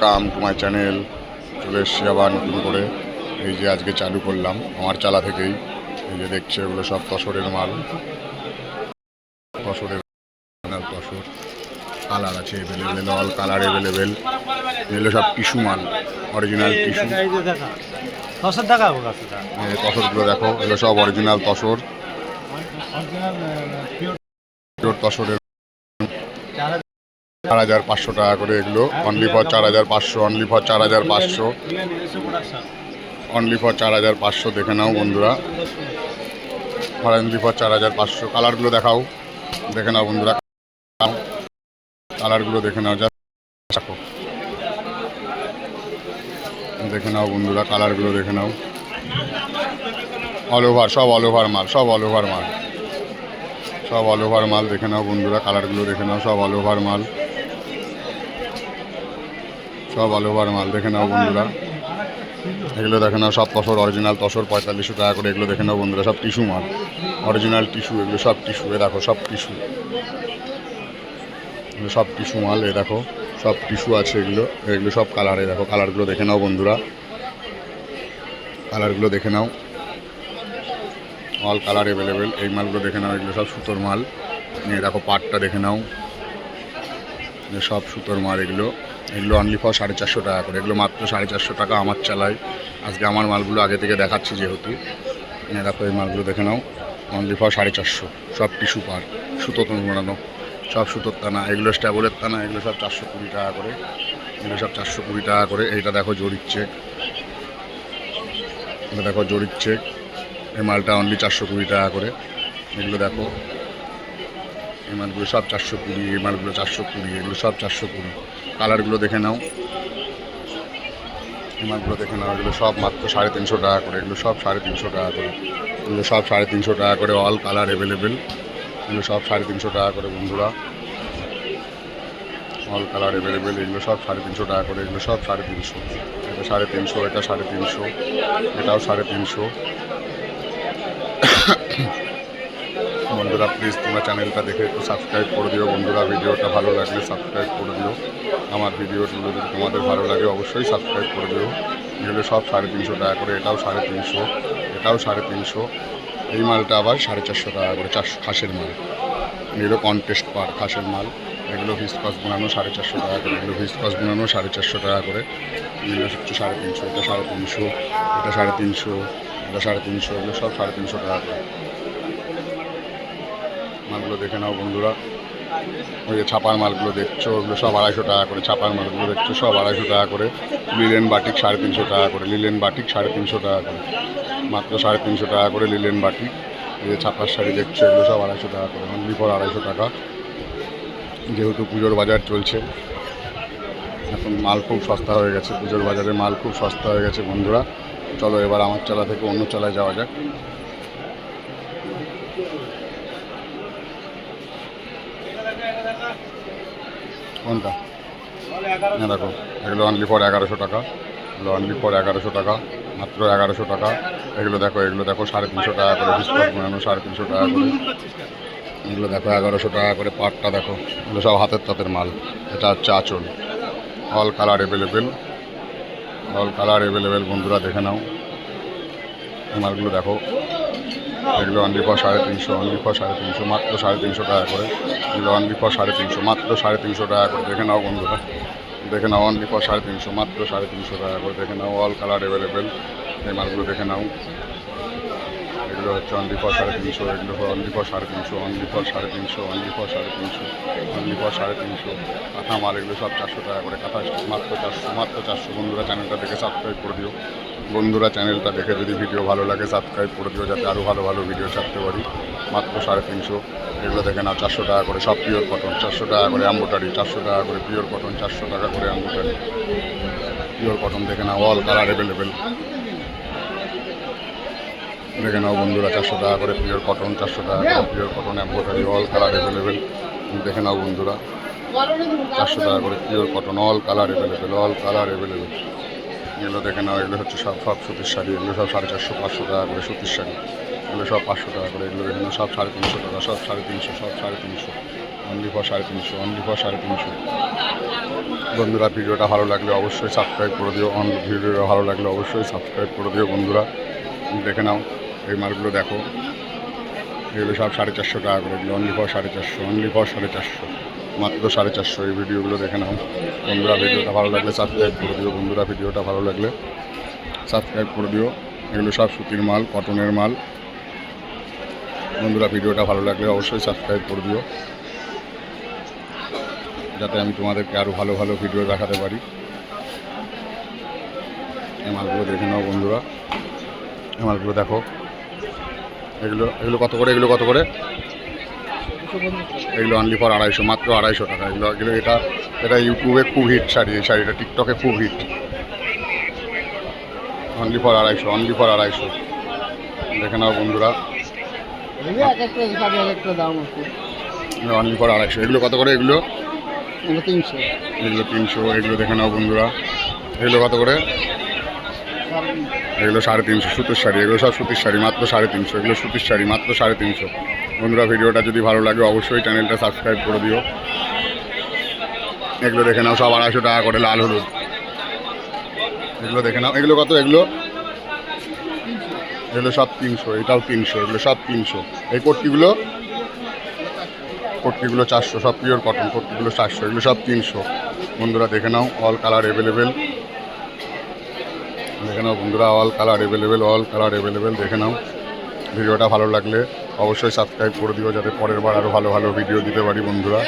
Welcome to my channel চলে এসছি আবার নতুন করে। এই যে আজকে চালু করলাম আমার চালা থেকেই। এই যে দেখছে এগুলো সব তসরের মাল। তসরের তসর। কালার আছে এভেলেবেল অল কালার এভেলেবেল এগুলো সব টিস্যু মাল অরিজিনাল এই তসরগুলো দেখো এগুলো সব অরিজিনাল তসর। তসরের চার হাজার পাঁচশো টাকা করে এগুলো। অনলি ফর চার হাজার পাঁচশো অনলি ফর চার হাজার পাঁচশো। অনলি ফর চার হাজার পাঁচশো, দেখে নাও বন্ধুরা। অনলি ফর চার হাজার পাঁচশো। কালারগুলো দেখাও। দেখে নাও বন্ধুরা। কালারগুলো দেখে নাও যা দেখে। নাও বন্ধুরা কালারগুলো দেখে নাও। অল ওভার সব অল ওভার মাল, সব অল ওভার মাল। সব অল ওভার মাল, দেখে নাও বন্ধুরা কালারগুলো দেখে নাও, সব অল ওভার মাল। সব ওভার মাল, দেখে নাও বন্ধুরা। এগুলো দেখে নাও সব তসর অরিজিনাল তসর, পঁয়তাল্লিশশো টাকা করে এগুলো দেখে নাও বন্ধুরা, সব টিস্যু মাল। অরিজিনাল টিস্যু এগুলো সব টিস্যু এ দেখো, সব টিস্যু এগুলো সব টিস্যু মাল, এ দেখো, সব টিস্যু আছে এগুলো এগুলো সব কালারে দেখো কালারগুলো দেখে নাও বন্ধুরা। কালারগুলো দেখে নাও। অল কালার অ্যাভেলেবেল এই মালগুলো দেখে নাও, এগুলো সব সুতোর মাল। নিয়ে দেখো, পাটটা দেখে নাও। সব সুতোর মাল, এগুলো এগুলো অনলি ফর সাড়ে চারশো টাকা করে। এগুলো মাত্র সাড়ে চারশো টাকা আমার চালাই আজকে আমার মালগুলো আগে থেকে দেখাচ্ছি যেহেতু। এনে দেখো এই মালগুলো দেখে নাও। অনলি ফর সাড়ে চারশো। সব টিস্যু পার সুতো তো বানানো সব সুতোর টানা এগুলো স্ট্যাবলের টানা এগুলো সব চারশো কুড়ি টাকা করে। এগুলো সব চারশো কুড়ি টাকা করে। এইটা দেখো জরির চেক। এটা দেখো জরির চেক। এই মালটা অনলি চারশো কুড়ি টাকা করে। এগুলো দেখো। এই মালগুলো সব চারশো কুড়ি, এই মালগুলো চারশো কুড়ি, এগুলো সব চারশো কুড়ি। কালারগুলো দেখে নাও। এই মালগুলো দেখে নাও, এগুলো সব মাত্র সাড়ে তিনশো টাকা করে, এগুলো সব সাড়ে তিনশো টাকা করে। এগুলো সব সাড়ে তিনশো টাকা করে অল কালার অ্যাভেলেবেল এগুলো সব সাড়ে তিনশো টাকা করে, বন্ধুরা। অল কালার অ্যাভেলেবেল এগুলো সব সাড়ে তিনশো টাকা করে, এগুলো সব সাড়ে তিনশো। এটা সাড়ে তিনশো, এটা সাড়ে তিনশো, এটাও সাড়ে তিনশো। বন্ধুরা প্লিজ তোমরা চ্যানেলটা দেখে একটু সাবস্ক্রাইব করে দিও। বন্ধুরা, ভিডিওটা ভালো লাগলে সাবস্ক্রাইব করে দিও। আমার ভিডিওগুলো যদি তোমাদের ভালো লাগে, অবশ্যই সাবস্ক্রাইব করে দিও। এগুলো সব সাড়ে তিনশো টাকা করে, এটাও সাড়ে তিনশো, এটাও সাড়ে তিনশো। এই মালটা আবার সাড়ে চারশো টাকা করে, চারশো খাসের মাল। এগুলো কন্টেস্ট পার খাসের মাল। এগুলো ভিসকস বানানো সাড়ে চারশো টাকা করে, এগুলো ভিসকস বানানো সাড়ে চারশো টাকা করে। এগুলো হচ্ছে সাড়ে তিনশো, এটা সাড়ে তিনশো, এটা সাড়ে তিনশো, এটা সাড়ে তিনশো, এগুলো সব সাড়ে তিনশো টাকা করে। মালগুলো দেখে নাও বন্ধুরা। ওই যে ছাপার মালগুলো দেখছ, ওগুলো সব আড়াইশো টাকা করে ছাপার মালগুলো দেখছ, সব আড়াইশো টাকা করে। লিলেন বাটিক সাড়ে তিনশো টাকা করে, লিলেন বাটিক সাড়ে তিনশো টাকা করে। মাত্র সাড়ে তিনশো টাকা করে লিলেন বাটিক। যে ছাপার শাড়ি দেখছ, এগুলো সব আড়াইশো টাকা করে, অনলি ফর আড়াইশো টাকা। যেহেতু পুজোর বাজার চলছে, এখন মাল খুব সস্তা হয়ে গেছে, পুজোর বাজারে মাল খুব সস্তা হয়ে গেছে বন্ধুরা। চলো এবার আমার চালা থেকে অন্য চালায় যাওয়া যাক। কোনটা? হ্যাঁ দেখো, এগুলো অনলি ফর এগারোশো টাকা। এগুলো অনলি ফর এগারোশো টাকা, মাত্র এগারোশো টাকা। এগুলো দেখো এগুলো দেখো, সাড়ে তিনশো টাকা করে বিস্কুট বানানো, সাড়ে তিনশো টাকা করে। এগুলো দেখো, এগারোশো টাকা করে পাটটা দেখো, এগুলো সব হাতের তাঁতের মাল। এটা হচ্ছে আঁচল। All colour available all colour available বন্ধুরা, দেখে নাও। এই মালগুলো দেখো। এগুলো অনলি ফর সাড়ে তিনশো অনলি ফর সাড়ে তিনশো, মাত্র সাড়ে তিনশো টাকা করে। এগুলো অনলি ফর সাড়ে তিনশো, মাত্র সাড়ে তিনশো টাকা করে। দেখে নাও বন্ধুরা, দেখে নাও অনলি ফর সাড়ে তিনশো, মাত্র সাড়ে তিনশো টাকা করে। দেখে নাও অল কালার অ্যাভেলেবেল এই মালগুলো দেখে নাও। এগুলো হচ্ছে অনলি ফর সাড়ে তিনশো, এগুলো অনলি ফর সাড়ে তিনশো অনলি ফর সাড়ে তিনশো অনলি ফর সাড়ে তিনশো অনলি ফর সাড়ে তিনশো। কাঁথা মাল এগুলো সব চারশো টাকা করে। কাঁথা মাত্র চারশো মাত্র চারশো। বন্ধুরা চ্যানেলটা দেখে সাবস্ক্রাইব করে দিও। বন্ধুরা চ্যানেলটা দেখে যদি ভিডিও ভালো লাগে সাবস্ক্রাইব করে দিও যাতে আরও ভালো ভালো ভিডিও ছাড়তে পারি। মাত্র সাড়ে তিনশো। এগুলো দেখে নাও, চারশো টাকা করে। সব পিওর কটন চারশো টাকা করে অ্যাম্বোটারি চারশো টাকা করে পিওর কটন চারশো টাকা করে অ্যাম্বোটারি পিওর কটন দেখে নাও অল কালার অ্যাভেলেবেল দেখে নাও বন্ধুরা চারশো টাকা করে পিওর কটন চারশো টাকা করে pure cotton embroidery all colour available দেখে নাও বন্ধুরা। চারশো টাকা করে pure cotton all colour available all colour available এগুলো দেখে নাও, এগুলো হচ্ছে সব সব সুতির শাড়ি, এগুলো সব সাড়ে চারশো, পাঁচশো টাকা করে সুতির শাড়ি। এগুলো সব পাঁচশো টাকা করে, এগুলো দেখে নাও, সব সাড়ে তিনশো টাকা, সব সাড়ে তিনশো, সব সাড়ে তিনশো। অনলি ফর সাড়ে তিনশো অনলি ফর সাড়ে তিনশো। বন্ধুরা, ভিডিওটা ভালো লাগলে অবশ্যই সাবস্ক্রাইব করে দিও। অন ভিডিওটা ভালো লাগলে অবশ্যই সাবস্ক্রাইব করে দিও বন্ধুরা। দেখে নাও। এই মালগুলো দেখো। এগুলো সব সাড়ে চারশো টাকা করে। এগুলো অনলি ফর সাড়ে চারশো অনলি ফর সাড়ে চারশো। মাত্র সাড়ে চারশো। এই ভিডিওগুলো দেখে নাও। বন্ধুরা, ভিডিওটা ভালো লাগলে সাবস্ক্রাইব করে দিও। বন্ধুরা, ভিডিওটা ভালো লাগলে সাবস্ক্রাইব করে দিও। এগুলো সব সুতির মাল কটনের মাল। বন্ধুরা, ভিডিওটা ভালো লাগলে অবশ্যই সাবস্ক্রাইব করে দিও। যাতে আমি তোমাদেরকে আরও ভালো ভালো ভিডিও দেখাতে পারি। এই মালগুলো দেখে নাও বন্ধুরা। এই মালগুলো দেখো। এগুলো এগুলো কত করে এগুলো কত করে? এগুলো অনলি ফর আড়াইশো মাত্র আড়াইশো টাকা। এগুলো এগুলো এটা এটা ইউটিউবে খুব হিট শাড়ি এই শাড়িটা টিকটকে খুব হিট অনলি ফর আড়াইশো অনলি ফর আড়াইশো। দেখে নাও বন্ধুরা। অনলি ফর আড়াইশো। এগুলো কত করে এগুলো? এগুলো তিনশো। এগুলো তিনশো এগুলো দেখে নাও বন্ধুরা। এগুলো কত করে? এগুলো সাড়ে তিনশো, সুতির শাড়ি, এগুলো সব সুতির শাড়ি, মাত্র সাড়ে তিনশো, এগুলো সুতির শাড়ি, মাত্র সাড়ে তিনশো। বন্ধুরা, ভিডিওটা যদি ভালো লাগে, অবশ্যই চ্যানেলটা সাবস্ক্রাইব করে দিও। এগুলো দেখে নাও, সব আড়াইশো টাকা করে লাল হলুদ। এগুলো দেখে নাও, এগুলো কত? এগুলো? এগুলো সব তিনশো, এটাও তিনশো, এগুলো সব তিনশো। এই কোটকিগুলো কোটকিগুলো চারশো, সব পিওর কটন কোটকিগুলো চারশো, এগুলো সব তিনশো। বন্ধুরা, দেখে নাও অল কালার অ্যাভেলেবেল দেখে নাও বন্ধুরা all colour available all colour available দেখে নাও। ভিডিওটা ভালো লাগলে অবশ্যই সাবস্ক্রাইব করে দিও, যাতে পরের বার আরও ভালো ভালো ভিডিও দিতে পারি বন্ধুরা।